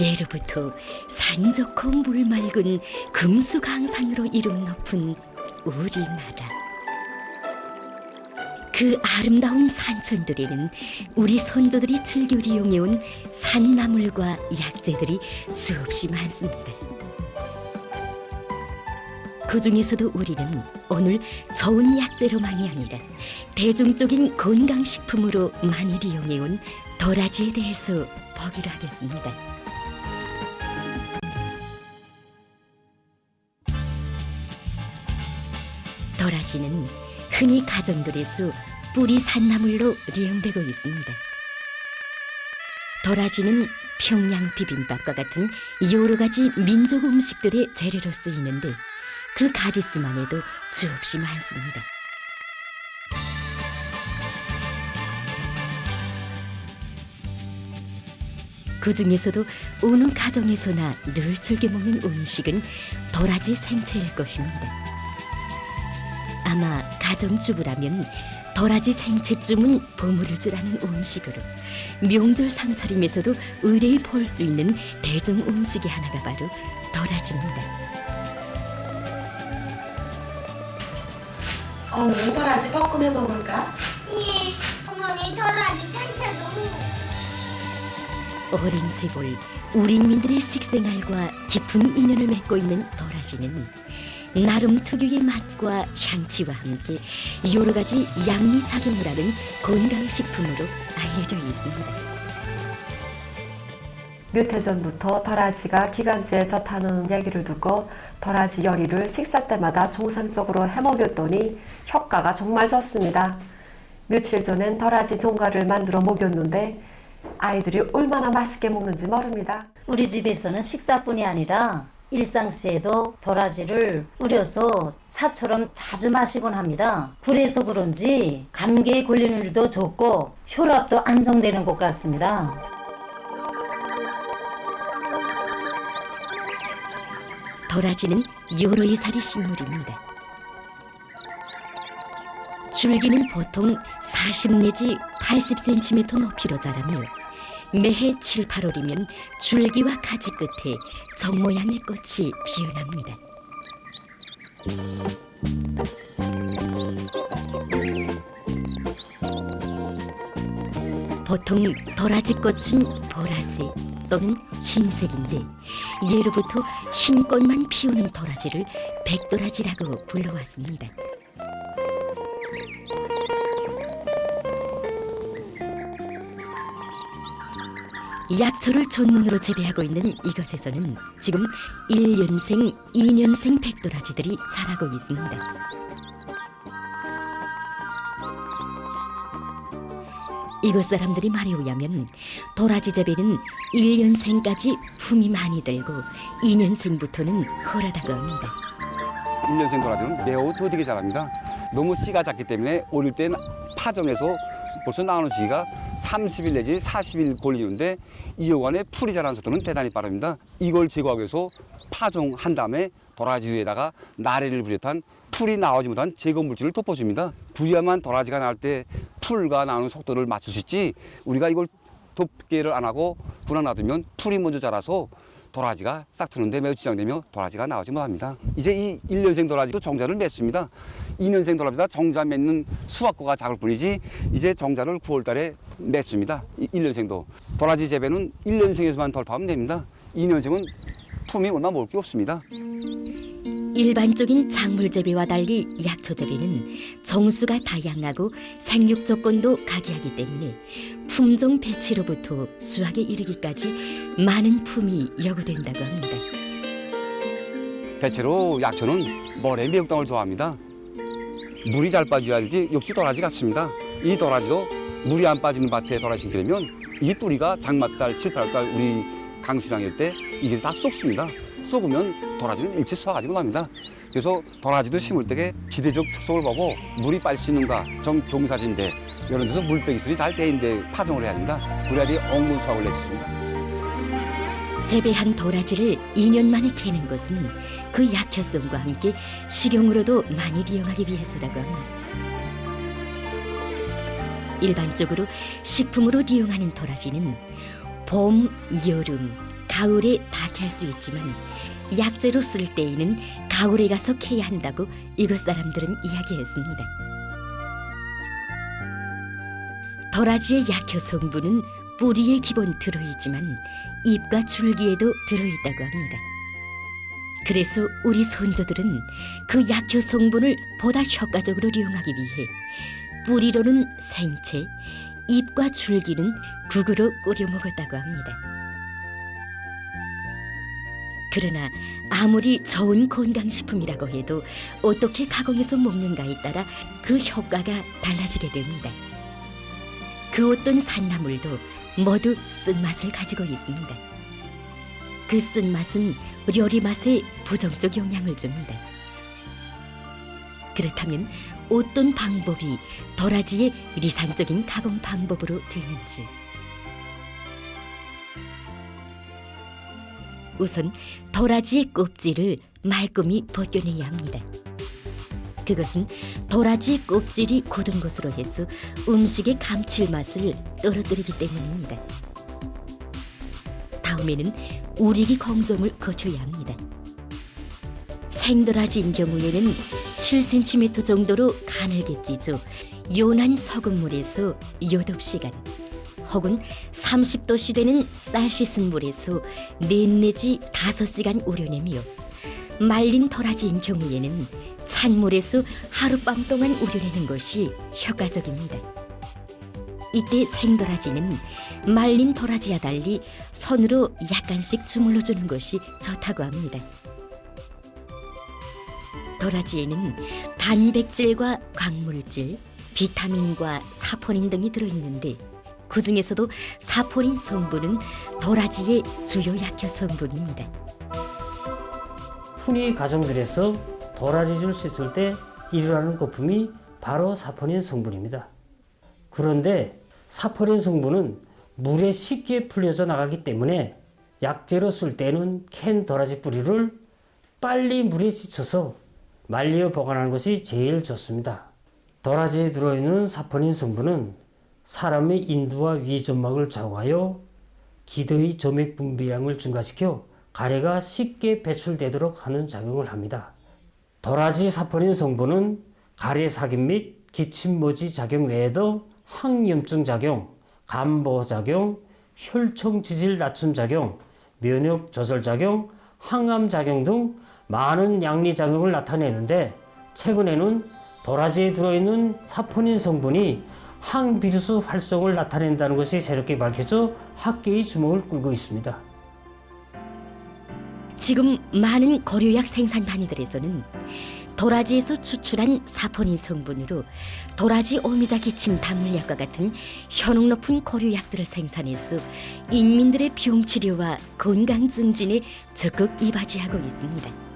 예로부터 산 좋고 물 맑은 금수강산으로 이름 높은 우리나라. 그 아름다운 산천들에는 우리 선조들이 즐겨 이용해온 산나물과 약재들이 수없이 많습니다. 그 중에서도 우리는 오늘 좋은 약재로만이 아니라 대중적인 건강식품으로 많이 이용해온 도라지에 대해서 보기로 하겠습니다. 도라지는 흔히 가정들에서 뿌리 산나물로 이용되고 있습니다. 도라지는 평양 비빔밥과 같은 여러 가지 민족 음식들의 재료로 쓰이는데 그 가지수만 해도 수없이 많습니다. 그 중에서도 어느 가정에서나 늘 즐겨 먹는 음식은 도라지 생채일 것입니다. 아마 가정주부라면 도라지 생채쯤은 버무릴 줄 아는 음식으로 명절 상차림에서도 의뢰히 볼 수 있는 대중 음식의 하나가 바로 도라지입니다. 어, 도라지 볶음 해 먹을까? 예, 어머니 도라지 생채도 어린 세골 우리민들의 식생활과 깊은 인연을 맺고 있는 도라지는 나름 특유의 맛과 향취와 함께 여러 가지 양리 작용을 하는 건강식품으로 알려져 있습니다. 몇 해 전부터 도라지가 기관지에 좋다는 얘기를 듣고 도라지 요리를 식사 때마다 정상적으로 해먹였더니 효과가 정말 좋습니다. 며칠 전엔 도라지 종가를 만들어 먹였는데 아이들이 얼마나 맛있게 먹는지 모릅니다. 우리 집에서는 식사뿐이 아니라 일상시에도 도라지를 우려서 차처럼 자주 마시곤 합니다. 그래서 그런지 감기에 걸리는 일도 적고 혈압도 안정되는 것 같습니다. 도라지는 요로이 살이 식물입니다. 줄기는 보통 40 내지 80cm 높이로 자라며 매해 7, 8월이면 줄기와 가지 끝에 정 모양의 꽃이 피어납니다. 보통 도라지 꽃은 보라색 또는 흰색인데 예로부터 흰 꽃만 피우는 도라지를 백도라지라고 불러왔습니다. 약초를 전문으로 재배하고 있는 이곳에서는 지금 1년생, 2년생 백도라지들이 자라고 있습니다. 이곳 사람들이 말에 의하면 도라지 재배는 1년생까지 품이 많이 들고 2년생부터는 헐하다고 합니다. 1년생 도라지는 매우 더디게 자랍니다. 너무 씨가 작기 때문에 어릴 땐 파종해서 벌써 나오는 시기가 30일 내지 40일 걸리는데 이여간에 풀이 자라는 속도는 대단히 빠릅니다. 이걸 제거하기 위해서 파종한 다음에 도라지 위에다가 나래를 부렸한 풀이 나오지 못한 제거 물질을 덮어줍니다. 부야만 도라지가 나올 때 풀과 나오는 속도를 맞출 수 있지 우리가 이걸 덮개를 안 하고 불안 놔두면 풀이 먼저 자라서 도라지가 싹 트는데 매우 지장되며 도라지가 나오지 못합니다. 이제 이 1년생 도라지도 정자를 맺습니다. 2년생 도라지가 정자 맺는 수확과가 작을 뿐이지 이제 정자를 9월 달에 맺습니다. 1년생도. 도라지 재배는 1년생에서만 돌파하면 됩니다. 2년생은 품이 얼마 먹을 게 없습니다. 일반적인 작물 재배와 달리 약초 재배는 종수가 다양하고 생육 조건도 각이하기 때문에 품종 배치로부터 수확에 이르기까지 많은 품이 요구된다고 합니다. 대체로 약초는 모래 미역당을 좋아합니다. 물이 잘 빠져야지 역시 도라지 같습니다. 이 도라지도 물이 안 빠지는 밭에 도라지 심기려면 이 뿌리가 장마달, 7, 8달 우리 강수량일 때 이게 다 쏙습니다. 쏙으면 도라지는 일체 수확하지 못합니다. 그래서 도라지도 심을 때에 지대적 특성을 보고 물이 빠지는가 정경사진대 이런 데서 물빼기 술이 잘 돼있는데 파종을 해야 됩니다. 그래야지 엉문 수확을 낼 수 있습니다. 재배한 도라지를 2년 만에 캐는 것은 그 약효성과 함께 식용으로도 많이 이용하기 위해서라고 합니다. 일반적으로 식품으로 이용하는 도라지는 봄, 여름, 가을에 다 캘 수 있지만 약재로 쓸 때에는 가을에 가서 캐야 한다고 이곳 사람들은 이야기했습니다. 도라지의 약효 성분은 뿌리에 기본 들어있지만 잎과 줄기에도 들어있다고 합니다. 그래서 우리 선조들은 그 약효 성분을 보다 효과적으로 이용하기 위해 뿌리로는 생채, 잎과 줄기는 국으로 끓여 먹었다고 합니다. 그러나 아무리 좋은 건강식품이라고 해도 어떻게 가공해서 먹는가에 따라 그 효과가 달라지게 됩니다. 그 어떤 산나물도 모두 쓴맛을 가지고 있습니다. 그 쓴맛은 요리 맛에 부정적 영향을 줍니다. 그렇다면 어떤 방법이 도라지의 리상적인 가공 방법으로 되는지 우선 도라지의 껍질을 말끔히 벗겨내야 합니다. 그것은 도라지 껍질이 굳은 것으로 해서 음식의 감칠맛을 떨어뜨리기 때문입니다. 다음에는 우리기 공정을 거쳐야 합니다. 생도라지인 경우에는 7cm 정도로 가늘게 찢어 연한 소금물에서 8시간 혹은 30도씨 되는 쌀 씻은 물에서 4 내지 5시간 우려내며 말린 도라지인 경우에는 찬물에서 하룻밤 동안 우려내는 것이 효과적입니다. 이때 생도라지는 말린 도라지와 달리 손으로 약간씩 주물러 주는 것이 좋다고 합니다. 도라지에는 단백질과 광물질, 비타민과 사포닌 등이 들어있는데 그 중에서도 사포닌 성분은 도라지의 주요 약효 성분입니다. 흔히 가정들에서 도라지를 씻을 때 일어나는 거품이 바로 사포닌 성분입니다. 그런데 사포닌 성분은 물에 쉽게 풀려져 나가기 때문에 약재로 쓸 때는 캔 도라지 뿌리를 빨리 물에 씻어서 말려 보관하는 것이 제일 좋습니다. 도라지에 들어있는 사포닌 성분은 사람의 인두와 위점막을 좌우하여 기도의 점액 분비량을 증가시켜 가래가 쉽게 배출되도록 하는 작용을 합니다. 도라지 사포닌 성분은 가래 삭임 및 기침머지 작용 외에도 항염증 작용, 감보 작용, 혈청 지질 낮춤 작용, 면역 조절 작용, 항암 작용 등 많은 양리 작용을 나타내는데 최근에는 도라지에 들어있는 사포닌 성분이 항비루스 활성을 나타낸다는 것이 새롭게 밝혀져 학계의 주목을 끌고 있습니다. 지금 많은 고려약 생산 단위들에서는 도라지에서 추출한 사포닌 성분으로 도라지 오미자 기침 당물약과 같은 효능 높은 고려약들을 생산해서 인민들의 병 치료와 건강 증진에 적극 이바지하고 있습니다.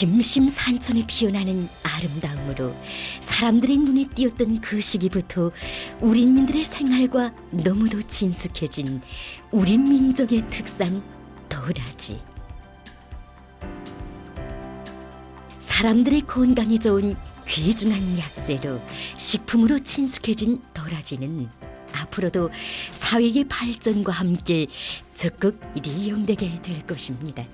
심심산천에 피어나는 아름다움으로 사람들의 눈에 띄었던 그 시기부터 우리 민들의 생활과 너무도 친숙해진 우리 민족의 특산 도라지. 사람들의 건강에 좋은 귀중한 약재로 식품으로 친숙해진 도라지는 앞으로도 사회의 발전과 함께 적극 이용되게 될 것입니다.